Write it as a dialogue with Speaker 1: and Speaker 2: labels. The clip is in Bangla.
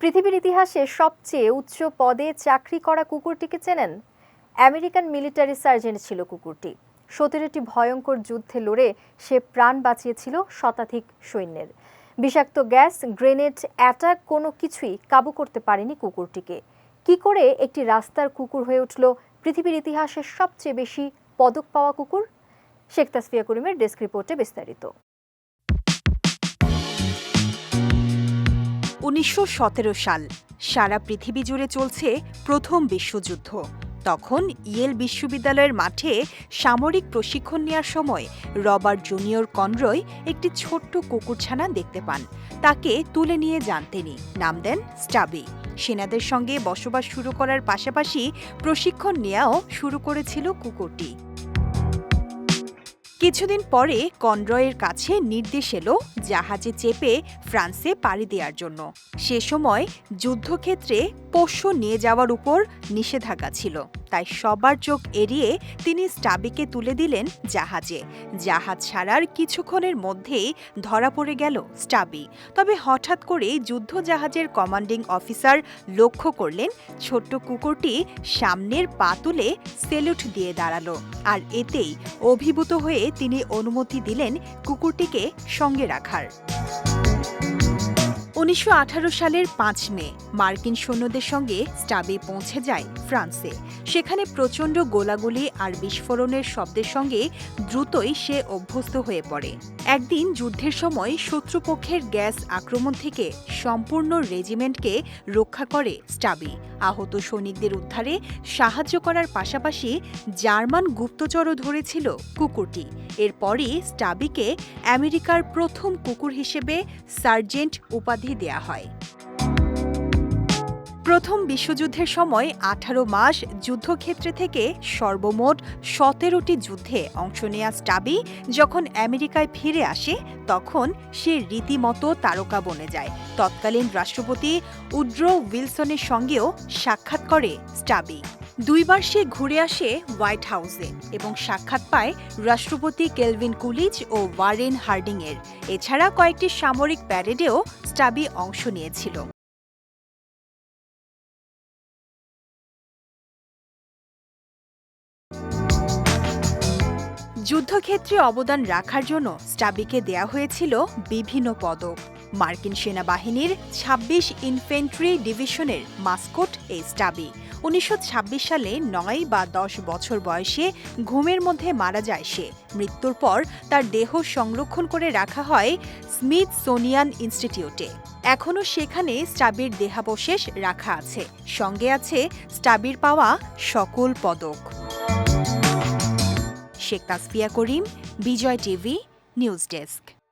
Speaker 1: পৃথিবীর ইতিহাসে সবচেয়ে উচ্চ পদে চাকরি করা কুকুরটিকে চেনেন? আমেরিকান মিলিটারি সার্জেন্ট ছিল কুকুরটি। সতেরোটি ভয়ঙ্কর যুদ্ধে লড়ে সে প্রাণ বাঁচিয়েছিল শতাধিক সৈন্যের। বিষাক্ত গ্যাস, গ্রেনেড, অ্যাটাক কোনো কিছুই কাবু করতে পারেনি কুকুরটিকে। কি করে একটি রাস্তার কুকুর হয়ে উঠল পৃথিবীর ইতিহাসের সবচেয়ে বেশি পদক পাওয়া কুকুর? শেখ তাসফিয়া করিমের ডেস্ক রিপোর্টে বিস্তারিত।
Speaker 2: উনিশশো সতেরো সাল সারা পৃথিবী জুড়ে চলছে প্রথম বিশ্বযুদ্ধ। তখন ইয়েল বিশ্ববিদ্যালয়ের মাঠে সামরিক প্রশিক্ষণ নেওয়ার সময় রবার্ট জুনিয়র কনরয় একটি ছোট্ট কুকুরছানা দেখতে পান। তাকে তুলে নিয়ে যান তিনি। নাম দেন স্টাবি। সেনাদের সঙ্গে বসবাস শুরু করার পাশাপাশি প্রশিক্ষণ নেওয়াও শুরু করেছিল কুকুরটি। কিছুদিন পরে কনরয়ের কাছে নির্দেশ এলো জাহাজে চেপে ফ্রান্সে পাড়ি দেওয়ার জন্য। সে সময় যুদ্ধক্ষেত্রে পোষ্য নিয়ে যাওয়ার উপর নিষেধাজ্ঞা ছিল। তাই সবার চোখ এড়িয়ে তিনি স্টাবিকে তুলে দিলেন জাহাজে। জাহাজ ছাড়ার কিছুক্ষণের মধ্যেই ধরা পড়ে গেল স্টাবি। তবে হঠাৎ করে যুদ্ধ জাহাজের কমান্ডিং অফিসার লক্ষ্য করলেন, ছোট্ট কুকুরটি সামনের পা তুলে সেলুট দিয়ে দাঁড়াল আর এতেই অভিভূত হয়ে তিনি অনুমতি দিলেন কুকুরটিকে সঙ্গে রাখার। উনিশশো সালের পাঁচ মে, মার্কিন সৈন্যদের সঙ্গে স্টাবি পৌঁছে যায় ফ্রান্সে। সেখানে প্রচণ্ড গোলাগুলি আর বিস্ফোরণের শব্দের সঙ্গে দ্রুতই সে অভ্যস্ত হয়ে পড়ে। একদিন যুদ্ধের সময় শত্রুপক্ষের গ্যাস আক্রমণ থেকে সম্পূর্ণ রেজিমেন্টকে রক্ষা করে স্টাবি। আহত সৈনিকদের উদ্ধারে সাহায্য করার পাশাপাশি জার্মান গুপ্তচরও ধরেছিল কুকুরটি। এরপরই স্টাবিকে আমেরিকার প্রথম কুকুর হিসেবে সার্জেন্ট উপাধি দেয়া হয়। প্রথম বিশ্বযুদ্ধের সময় আঠারো মাস যুদ্ধক্ষেত্রে থেকে সর্বমোট সতেরোটি যুদ্ধে অংশ নেয়া স্টাবি যখন আমেরিকায় ফিরে আসে, তখন সে রীতিমতো তারকা বনে যায়। তৎকালীন রাষ্ট্রপতি উড্রো উইলসনের সঙ্গেও সাক্ষাৎ করে স্টাবি দুইবার সে ঘুরে আসে হোয়াইট হাউসে এবং সাক্ষাৎ পায় রাষ্ট্রপতি কেলভিন কুলিজ ও ওয়ারেন হার্ডিংয়ের। এছাড়া কয়েকটি সামরিক প্যারেডেও স্টাবি অংশ নিয়েছিল। যুদ্ধক্ষেত্রে অবদান রাখার জন্য স্টাবিকে দেয়া হয়েছিল বিভিন্ন পদক। মার্কিন সেনাবাহিনীর ২৬ ইনফেন্ট্রি ডিভিশনের মাস্কট এই স্টাবি উনিশশো ছাব্বিশ সালে নয় বা দশ বছর বয়সে ঘুমের মধ্যে মারা যায় সে। মৃত্যুর পর তার দেহ সংরক্ষণ করে রাখা হয় স্মিথ সোনিয়ান ইনস্টিটিউটে। এখনও সেখানে স্টাবির দেহাবশেষ রাখা আছে। সঙ্গে আছে স্টাবির পাওয়া সকল পদক। Sheikh Tasfia Karim, Bijoy TV, news desk.